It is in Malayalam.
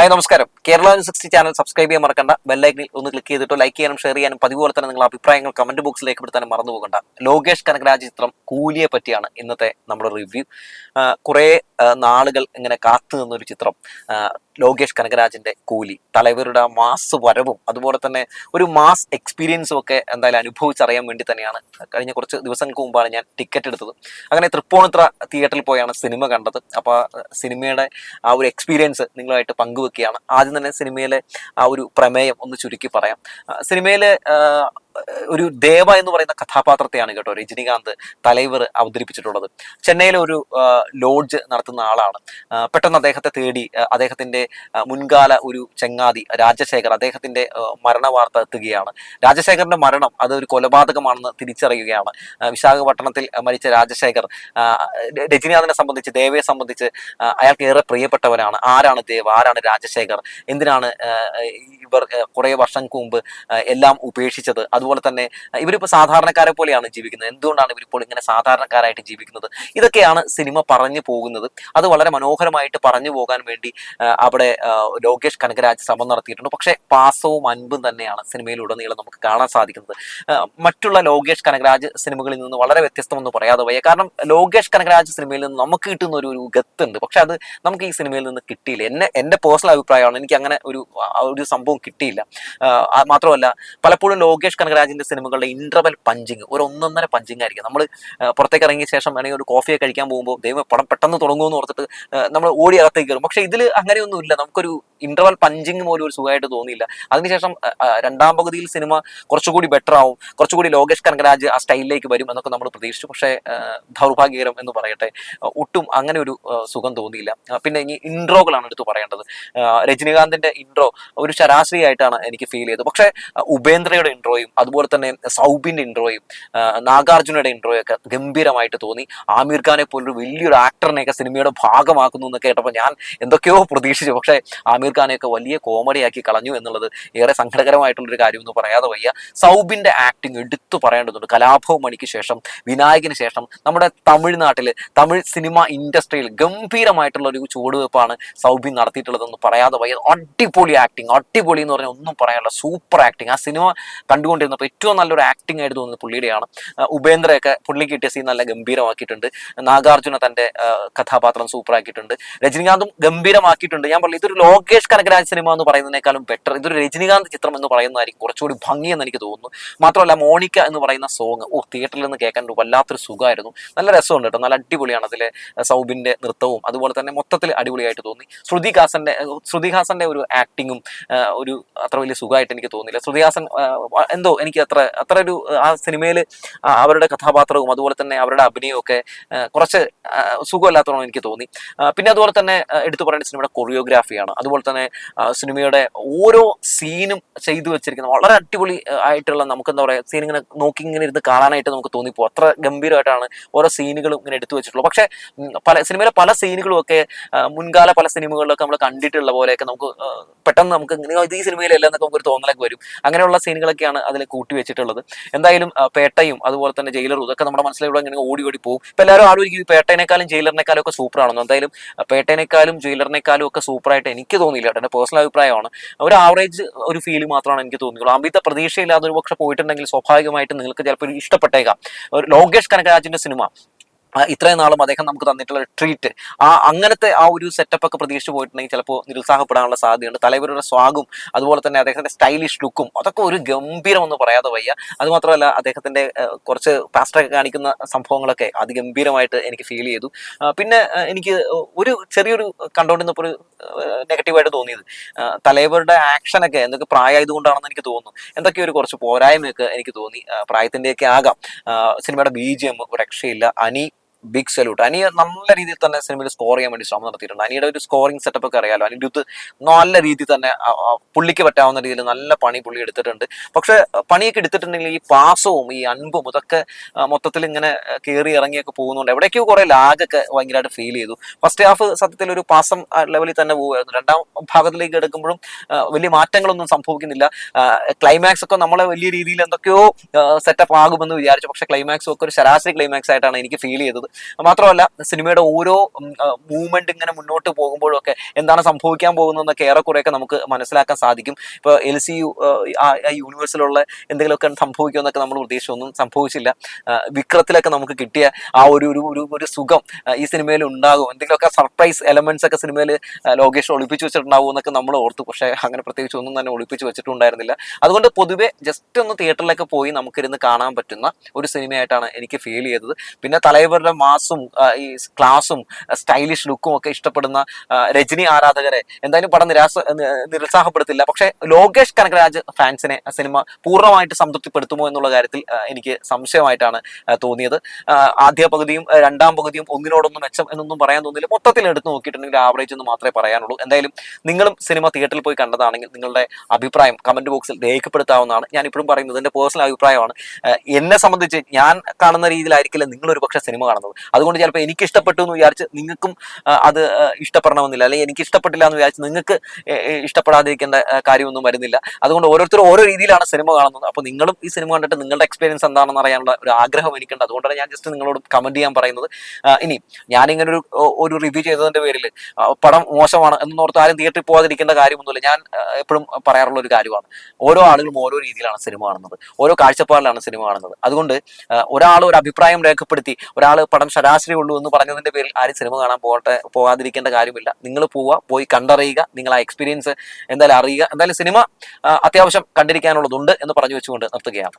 ഹായ് നമസ്കാരം. കേരള സിക്സ്റ്റി ചാനൽ സബ്സ്ക്രൈബ് ചെയ്യാൻ മറക്കണ്ട. ബെല്ലൈക്കനിൽ ഒന്ന് ക്ലിക്ക് ചെയ്തിട്ട് ലൈക്ക് ചെയ്യാനും ഷെയർ ചെയ്യാനും പതിവ് പോലെ തന്നെ നിങ്ങളുടെ അഭിപ്രായങ്ങൾ കമന്റ് ബോക്സിൽ രേഖപ്പെടുത്താനും മറന്നു പോകണ്ട. ലോകേഷ് കനകരാജ് ചിത്രം കൂലിയെ പറ്റിയാണ് ഇന്നത്തെ നമ്മുടെ റിവ്യൂ. കുറേ നാളുകൾ ഇങ്ങനെ കാത്തു നിന്നൊരു ചിത്രം. ലോകേഷ് കനകരാജിന്റെ കൂലി തലവരുടെ മാസ് വരവും അതുപോലെ തന്നെ ഒരു മാസ് എക്സ്പീരിയൻസും ഒക്കെ എന്തായാലും അനുഭവിച്ചറിയാൻ വേണ്ടി തന്നെയാണ്. കഴിഞ്ഞ കുറച്ച് ദിവസങ്ങൾക്ക് മുമ്പാണ് ഞാൻ ടിക്കറ്റ് എടുത്തത്. അങ്ങനെ തൃപ്പൂണിത്ര തിയേറ്ററിൽ പോയാണ് സിനിമ കണ്ടത്. അപ്പോൾ സിനിമയുടെ ആ ഒരു എക്സ്പീരിയൻസ് നിങ്ങളുമായിട്ട് പങ്കുവെക്കുകയാണ്. ആദ്യം തന്നെ സിനിമയിലെ ആ ഒരു പ്രമേയം ഒന്ന് ചുരുക്കി പറയാം. സിനിമയിലെ ഒരു ദേവ എന്ന് പറയുന്ന കഥാപാത്രത്തെയാണ് കേട്ടോ രജനികാന്ത് തലൈവർ അവതരിപ്പിച്ചിട്ടുള്ളത്. ചെന്നൈയിലെ ഒരു ലോഡ്ജ് നടത്തുന്ന ആളാണ്. പെട്ടെന്ന് അദ്ദേഹത്തെ തേടി അദ്ദേഹത്തിന്റെ മുൻകാല ഒരു ചെങ്ങാതി രാജശേഖർ അദ്ദേഹത്തിന്റെ മരണ വാർത്ത എത്തുകയാണ്. രാജശേഖറിന്റെ മരണം അത് ഒരു കൊലപാതകമാണെന്ന് തിരിച്ചറിയുകയാണ്. വിശാഖപട്ടണത്തിൽ മരിച്ച രാജശേഖർ രജനീകാന്തിനെ സംബന്ധിച്ച് ദേവയെ സംബന്ധിച്ച് അയാൾക്ക് ഏറെ പ്രിയപ്പെട്ടവനാണ്. ആരാണ് ദേവ? ആരാണ് രാജശേഖർ? എന്തിനാണ് ഇവർ കുറേ വർഷങ്ങൾക്ക് മുമ്പ് എല്ലാം ഉപേക്ഷിച്ചത്? അതുപോലെ തന്നെ ഇവരിപ്പോൾ സാധാരണക്കാരെ പോലെയാണ് ജീവിക്കുന്നത്. എന്തുകൊണ്ടാണ് ഇവരിപ്പോൾ ഇങ്ങനെ സാധാരണക്കാരായിട്ട് ജീവിക്കുന്നത്? ഇതൊക്കെയാണ് സിനിമ പറഞ്ഞു പോകുന്നത്. അത് വളരെ മനോഹരമായിട്ട് പറഞ്ഞു പോകാൻ വേണ്ടി അവിടെ ലോകേഷ് കനകരാജ് ശ്രമം നടത്തിയിട്ടുണ്ട്. പക്ഷേ പാസവും അൻപും തന്നെയാണ് സിനിമയിലുടനീളം നമുക്ക് കാണാൻ സാധിക്കുന്നത്. മറ്റുള്ള ലോകേഷ് കനകരാജ് സിനിമകളിൽ നിന്ന് വളരെ വ്യത്യസ്തമെന്ന് പറയാതെ വയ്യ. കാരണം ലോകേഷ് കനകരാജ് സിനിമയിൽ നിന്ന് നമുക്ക് കിട്ടുന്ന ഒരു ഒരു ഗത്തുണ്ട്. പക്ഷെ അത് നമുക്ക് ഈ സിനിമയിൽ നിന്ന് കിട്ടിയില്ല. എന്നെ എന്റെ പേഴ്സണൽ അഭിപ്രായമാണ്. എനിക്ക് അങ്ങനെ ഒരു ഒരു സംഭവം കിട്ടിയില്ല. മാത്രമല്ല പലപ്പോഴും ലോകേഷ് കനകരാജിന്റെ സിനിമകളുടെ ഇന്റർവൽ പഞ്ചിങ് ഒരു ഒന്നൊന്നര പഞ്ചിങ് ആയിരിക്കും. നമ്മൾ പുറത്തേക്ക് ഇറങ്ങിയ ശേഷം വേണമെങ്കിൽ ഒരു കോഫിയെ കഴിക്കാൻ പോകുമ്പോൾ ദൈവം പടം പെട്ടെന്ന് തുടങ്ങുമെന്ന് ഓർത്തിട്ട് നമ്മൾ ഓടി അകത്തേക്ക് കയറും പക്ഷെ ഇതിൽ അങ്ങനെയൊന്നുമില്ല. നമുക്കൊരു ഇന്റർവൽ പഞ്ചിങ് പോലും ഒരു സുഖമായിട്ട് തോന്നിയില്ല. അതിനുശേഷം രണ്ടാം പകുതിയിൽ സിനിമ കുറച്ചുകൂടി ബെറ്റർ ആവും കുറച്ചുകൂടി ലോകേഷ് കനകരാജ് ആ സ്റ്റൈലിലേക്ക് വരും എന്നൊക്കെ നമ്മൾ പ്രതീക്ഷിച്ചു. പക്ഷേ ദൗർഭാഗ്യകരം എന്ന് പറയട്ടെ ഒട്ടും അങ്ങനെ ഒരു സുഖം തോന്നിയില്ല. പിന്നെ ഇനി ഇൻട്രോകളാണ് എടുത്തു പറയേണ്ടത്. രജനീകാന്തിന്റെ ഇൻട്രോ ഒരു ശരാശരി ആയിട്ടാണ് എനിക്ക് ഫീൽ ചെയ്തത്. പക്ഷേ ഉപേന്ദ്രയുടെ ഇൻട്രോയും അതുപോലെ തന്നെ സൗബിന്റെ ഇൻട്രോയും നാഗാർജുനയുടെ ഇൻട്രോയും ഒക്കെ ഗംഭീരമായിട്ട് തോന്നി. ആമീർ ഖാനെ പോലൊരു വലിയൊരു ആക്ടറിനെയൊക്കെ സിനിമയുടെ ഭാഗമാക്കുന്നു എന്നൊക്കെ കേട്ടപ്പോൾ ഞാൻ എന്തൊക്കെയോ പ്രതീക്ഷിച്ചു. പക്ഷേ ആമീർ ഖാനെയൊക്കെ വലിയ കോമഡിയാക്കി കളഞ്ഞു എന്നുള്ളത് ഏറെ സങ്കടകരമായിട്ടുള്ളൊരു കാര്യം എന്ന് പറയാതെ വയ്യ. സൗബിന്റെ ആക്ടിങ് എടുത്തു പറയേണ്ടതുണ്ട്. കലാഭവൻ മണിക്ക് ശേഷം വിനായകന് ശേഷം നമ്മുടെ തമിഴ്നാട്ടിൽ തമിഴ് സിനിമ ഇൻഡസ്ട്രിയിൽ ഗംഭീരമായിട്ടുള്ള ഒരു ചുവടുവെപ്പാണ് സൗബിൻ നടത്തിയിട്ടുള്ളതെന്ന് പറയാതെ വയ്യ. അടിപൊളി ആക്ടിങ് അടിപൊളി എന്ന് പറഞ്ഞാൽ ഒന്നും പറയാനുള്ള സൂപ്പർ ആക്ടിങ് ആ സിനിമ കണ്ടുകൊണ്ടിരുന്നപ്പോൾ ഏറ്റവും നല്ലൊരു ആക്ടിങ് ആയിട്ട് തോന്നുന്നത് പുള്ളിയുടെയാണ്. ഉപേന്ദ്രയൊക്കെ പുള്ളി കിട്ടിയ സീൻ നല്ല ഗംഭീരമാക്കിയിട്ടുണ്ട്. നാഗാർജുന തന്റെ കഥാപാത്രം സൂപ്പർ ആക്കിയിട്ടുണ്ട്. രജനീകാന്തും ഗംഭീരമാക്കിയിട്ടുണ്ട്. ഞാൻ പറഞ്ഞു ഇതൊരു ലോകേഷ് കനകരാജ് സിനിമ എന്ന് പറയുന്നതിനേക്കാളും ബെറ്റർ ഇതൊരു രജനീകാന്ത് ചിത്രം എന്ന് പറയുന്നതായിരിക്കും കുറച്ചുകൂടി ഭംഗിയെന്ന് എനിക്ക് തോന്നുന്നു. മാത്രമല്ല മോണിക്ക എന്ന് പറയുന്ന സോങ് ഓ തിയേറ്ററിൽ നിന്ന് കേൾക്കാൻ ഒരു വല്ലാത്തൊരു സുഖമായിരുന്നു. നല്ല രസമുണ്ട് കേട്ടോ. നല്ല അടിപൊളിയാണ് അതിലെ സൗബിന്റെ നൃത്തവും. അതുപോലെ തന്നെ മൊത്തത്തിൽ അടിപൊളിയായിട്ട് തോന്നി. ശ്രുതിഹാസന്റെ ശ്രുതിഹാസന്റെ ഒരു ആക്ടിങ്ങും ഒരു അത്ര വലിയ സുഖമായിട്ട് എനിക്ക് തോന്നിയില്ല. ശ്രുതിഹാസൻ എന്തോ എനിക്ക് അത്ര അത്ര ഒരു ആ സിനിമയിൽ അവരുടെ കഥാപാത്രവും അതുപോലെ തന്നെ അവരുടെ അഭിനയവും ഒക്കെ കുറച്ച് ആ, എനിക്ക് തോന്നി. പിന്നെ അതുപോലെ തന്നെ എടുത്തു പറയേണ്ട സിനിമയുടെ കൊറിയോഗ്രാഫിയാണ് അതുപോലെ തന്നെ സിനിമയുടെ ഓരോ സീനും ചെയ്തു വെച്ചിരിക്കുന്ന വളരെ അടിപൊളി ആയിട്ടുള്ള നമുക്ക് എന്താ പറയുക സീൻ ഇങ്ങനെ നോക്കി ഇങ്ങനെ ഇരുന്ന് കാണാനായിട്ട് നമുക്ക് തോന്നിപ്പോ അത്ര ഗംഭീരമായിട്ടാണ് ഓരോ സീനുകളും ഇങ്ങനെ എടുത്തു വെച്ചിട്ടുള്ളത്. പക്ഷേ പല സിനിമയിലെ പല സീനുകളും ഒക്കെ മുൻകാല പല സിനിമകളിലൊക്കെ നമ്മൾ കണ്ടിട്ടുള്ള പോലെയൊക്കെ നമുക്ക് പെട്ടെന്ന് നമുക്ക് ഇത് ഈ സിനിമയിലല്ല എന്നൊക്കെ നമുക്ക് ഒരു തോന്നലൊക്കെ വരും. അങ്ങനെയുള്ള സീനുകളൊക്കെയാണ് അതിൽ കൂട്ടി വെച്ചിട്ടുള്ളത്. എന്തായാലും പേട്ടയും അതുപോലെ തന്നെ ജയിലറും ഇതൊക്കെ നമ്മുടെ മനസ്സിലൂടെ ഇങ്ങനെ ഓടി ഓടി പോകും. ഇപ്പം എല്ലാവരും ആലോചിക്കും പേട്ടേനേക്കാളും ജയിലറിനേക്കാളും ഒക്കെ സൂപ്പറാണെന്ന് എന്തായാലും പേട്ടേനേക്കാളും ജയിലറിനേക്കാളും ഒക്കെ സൂപ്പറായിട്ട് എനിക്ക് തോന്നിയില്ല എന്റെ പേഴ്സണൽ അഭിപ്രായമാണ്. ഒരു ആവറേജ് ഒരു ഫീൽ മാത്രമാണ് എനിക്ക് തോന്നിയുള്ളൂ അമിത പ്രതീക്ഷയില്ലാതെ ഒരു പക്ഷെ പോയിട്ടുണ്ടെങ്കിൽ സ്വാഭാവികമായിട്ട് നിങ്ങൾക്ക് ചിലപ്പോൾ ഇഷ്ടപ്പെട്ടേക്കാം. ഒരു ലോകേഷ് കനകരാജിന്റെ സിനിമ ഇത്രയും നാളും അദ്ദേഹം നമുക്ക് തന്നിട്ടുള്ള ട്രീറ്റ് ആ അങ്ങനത്തെ ആ ഒരു സെറ്റപ്പ് ഒക്കെ പ്രതീക്ഷിച്ച് പോയിട്ടുണ്ടെങ്കിൽ ചിലപ്പോൾ നിരുത്സാഹപ്പെടാനുള്ള സാധ്യതയുണ്ട്. തലവരുടെ സ്വാഗും അതുപോലെ തന്നെ അദ്ദേഹത്തിന്റെ സ്റ്റൈലിഷ് ലുക്കും അതൊക്കെ ഒരു ഗംഭീരം എന്ന് പറയാതെ വയ്യ. അതുമാത്രമല്ല അദ്ദേഹത്തിന്റെ കുറച്ച് പാസ്റ്ററൊക്കെ കാണിക്കുന്ന സംഭവങ്ങളൊക്കെ അതിഗംഭീരമായിട്ട് എനിക്ക് ഫീൽ ചെയ്തു. പിന്നെ എനിക്ക് ഒരു ചെറിയൊരു കണ്ടോണ്ടിരുന്നപ്പോൾ ഒരു നെഗറ്റീവായിട്ട് തോന്നിയത്. തലവരുടെ ആക്ഷനൊക്കെ എന്തൊക്കെ പ്രായമായതുകൊണ്ടാണെന്ന് എനിക്ക് തോന്നുന്നു. എന്തൊക്കെ ഒരു കുറച്ച് പോരായ്മയൊക്കെ എനിക്ക് തോന്നി. പ്രായത്തിന്റെയൊക്കെ ആകാം. സിനിമയുടെ ബി ജി എം രക്ഷയില്ല. അനി ബിഗ് സല്യൂട്ട് അനിയ നല്ല രീതിയിൽ തന്നെ സിനിമയിൽ സ്കോർ ചെയ്യാൻ വേണ്ടി ശ്രമം നടത്തിയിട്ടുണ്ട്. അനിയുടെ ഒരു സ്കോറിംഗ് സെറ്റപ്പ് ഒക്കെ അറിയാലോ? അടുത്ത് നല്ല രീതിയിൽ തന്നെ പുള്ളിക്ക് പറ്റാവുന്ന രീതിയിൽ നല്ല പണി പുള്ളി എടുത്തിട്ടുണ്ട്. പക്ഷെ പണിയൊക്കെ എടുത്തിട്ടുണ്ടെങ്കിൽ ഈ പാസവും ഈ അൻപും ഇതൊക്കെ മൊത്തത്തിൽ ഇങ്ങനെ കയറി ഇറങ്ങിയൊക്കെ പോകുന്നുണ്ട്. എവിടേക്കോ കുറെ ലാഗൊക്കെ ഭയങ്കരമായിട്ട് ഫീൽ ചെയ്തു. ഫസ്റ്റ് ഹാഫ് സത്യത്തിൽ ഒരു പാസം ലെവലിൽ തന്നെ പോകുമായിരുന്നു രണ്ടാം ഭാഗത്തിലേക്ക് എടുക്കുമ്പോഴും വലിയ മാറ്റങ്ങളൊന്നും സംഭവിക്കുന്നില്ല. ക്ലൈമാക്സ് ഒക്കെ നമ്മളെ വലിയ രീതിയിൽ എന്തൊക്കെയോ സെറ്റപ്പ് ആകുമെന്ന് വിചാരിച്ചു. പക്ഷെ ക്ലൈമാക്സും ഒക്കെ ഒരു ശരാശരി ക്ലൈമാക്സ് ആയിട്ടാണ് എനിക്ക് ഫീൽ ചെയ്തത്. മാത്രമല്ല സിനിമയുടെ ഓരോ മൂവ്മെന്റ് ഇങ്ങനെ മുന്നോട്ട് പോകുമ്പോഴും ഒക്കെ എന്താണ് സംഭവിക്കാൻ പോകുന്നതെന്നൊക്കെ ഏറെക്കുറെയൊക്കെ നമുക്ക് മനസ്സിലാക്കാൻ സാധിക്കും. ഇപ്പോൾ എൽ സി യു ആ യൂണിവേഴ്സിലുള്ള എന്തെങ്കിലുമൊക്കെ സംഭവിക്കുമെന്നൊക്കെ നമ്മൾ പ്രതീക്ഷിച്ചൊന്നും സംഭവിച്ചില്ല. വിക്രത്തിലൊക്കെ നമുക്ക് കിട്ടിയ ആ ഒരു ഒരു ഒരു ഒരു സുഖം ഈ സിനിമയിൽ ഉണ്ടാകും. എന്തെങ്കിലുമൊക്കെ സർപ്രൈസ് എലമെന്റ്സ് ഒക്കെ സിനിമയിൽ ലോകേഷ് ഒളിപ്പിച്ചു വെച്ചിട്ടുണ്ടാവും എന്നൊക്കെ നമ്മൾ ഓർത്തു. പക്ഷേ അങ്ങനെ പ്രത്യേകിച്ച് ഒന്നും തന്നെ ഒളിപ്പിച്ച് വെച്ചിട്ടുണ്ടായിരുന്നില്ല. അതുകൊണ്ട് പൊതുവെ ജസ്റ്റ് ഒന്ന് തിയേറ്ററിലൊക്കെ പോയി നമുക്കിരുന്ന് കാണാൻ പറ്റുന്ന ഒരു സിനിമയായിട്ടാണ് എനിക്ക് ഫീൽ ചെയ്തത്. പിന്നെ തലൈവരുടെ മാസും ഈ ക്ലാസും സ്റ്റൈലിഷ് ലുക്കും ഒക്കെ ഇഷ്ടപ്പെടുന്ന രജനി ആരാധകരെ എന്തായാലും പടം നിരാശ നിരുത്സാഹപ്പെടുത്തില്ല. പക്ഷേ ലോകേഷ് കനകരാജ് ഫാൻസിനെ സിനിമ പൂർണമായിട്ട് സംതൃപ്തിപ്പെടുത്തുമോ എന്നുള്ള കാര്യത്തിൽ എനിക്ക് സംശയമായിട്ടാണ് തോന്നിയത്. ആദ്യ പകുതിയും രണ്ടാം പകുതിയും ഒന്നിനോടൊന്നും മെച്ചം എന്നൊന്നും പറയാൻ തോന്നില്ല. മൊത്തത്തിൽ എടുത്ത് നോക്കിയിട്ടുണ്ടെങ്കിൽ ആവറേജ് എന്ന് മാത്രമേ പറയാനുള്ളൂ. എന്തായാലും നിങ്ങളും സിനിമ തിയേറ്ററിൽ പോയി കണ്ടതാണെങ്കിൽ നിങ്ങളുടെ അഭിപ്രായം കമന്റ് ബോക്സിൽ രേഖപ്പെടുത്താവുന്നതാണ്. ഞാൻ ഇപ്പോഴും പറയുന്നത് എന്റെ പേഴ്സണൽ അഭിപ്രായമാണ്. എന്നെ സംബന്ധിച്ച് ഞാൻ കാണുന്ന രീതിയിലായിരിക്കില്ല നിങ്ങൾ ഒരു പക്ഷേ സിനിമ കാണുന്നത്. അതുകൊണ്ട് ചിലപ്പോൾ എനിക്ക് ഇഷ്ടപ്പെട്ടു എന്ന് വിചാരിച്ച് നിങ്ങൾക്കും അത് ഇഷ്ടപ്പെടണമെന്നില്ല. അല്ലെങ്കിൽ എനിക്ക് ഇഷ്ടപ്പെട്ടില്ല എന്ന് വിചാരിച്ച് നിങ്ങൾക്ക് ഇഷ്ടപ്പെടാതിരിക്കേണ്ട കാര്യമൊന്നും വരുന്നില്ല. അതുകൊണ്ട് ഓരോരുത്തരും ഓരോ രീതിയിലാണ് സിനിമ കാണുന്നത്. അപ്പോൾ നിങ്ങളും ഈ സിനിമ കണ്ടിട്ട് നിങ്ങളുടെ എക്സ്പീരിയൻസ് എന്താണെന്ന് അറിയാനുള്ള ഒരു ആഗ്രഹം എനിക്കുണ്ട്. അതുകൊണ്ടാണ് ഞാൻ ജസ്റ്റ് നിങ്ങളോട് കമന്റ് ചെയ്യാൻ പറയുന്നത്. ഇനി ഞാനിങ്ങനെ ഒരു ഒരു റിവ്യൂ ചെയ്തതിന്റെ പേരിൽ പടം മോശമാണ് എന്നോർത്ത് ആരും തിയേറ്ററിൽ പോകാതിരിക്കേണ്ട കാര്യമൊന്നുമില്ല. ഞാൻ എപ്പോഴും പറയാറുള്ള ഒരു കാര്യമാണ്. ഓരോ ആളുകളും ഓരോ രീതിയിലാണ് സിനിമ കാണുന്നത്. ഓരോ കാഴ്ചപ്പാടിലാണ് സിനിമ കാണുന്നത്. അതുകൊണ്ട് ഒരാൾ ഒരു അഭിപ്രായം രേഖപ്പെടുത്തി ഒരാൾ പടം ശരാശരി ഉള്ളൂ എന്ന് പറഞ്ഞതിന്റെ പേരിൽ ആരും സിനിമ കാണാൻ പോകട്ടെ പോകാതിരിക്കേണ്ട കാര്യമില്ല. നിങ്ങൾ പോവുക പോയി കണ്ടറിയുക നിങ്ങൾ ആ എക്സ്പീരിയൻസ് എന്തായാലും അറിയുക. എന്തായാലും സിനിമ അത്യാവശ്യം കണ്ടിരിക്കാനുള്ളതുണ്ട് എന്ന് പറഞ്ഞു വെച്ചുകൊണ്ട് നിർത്തുകയാണ്.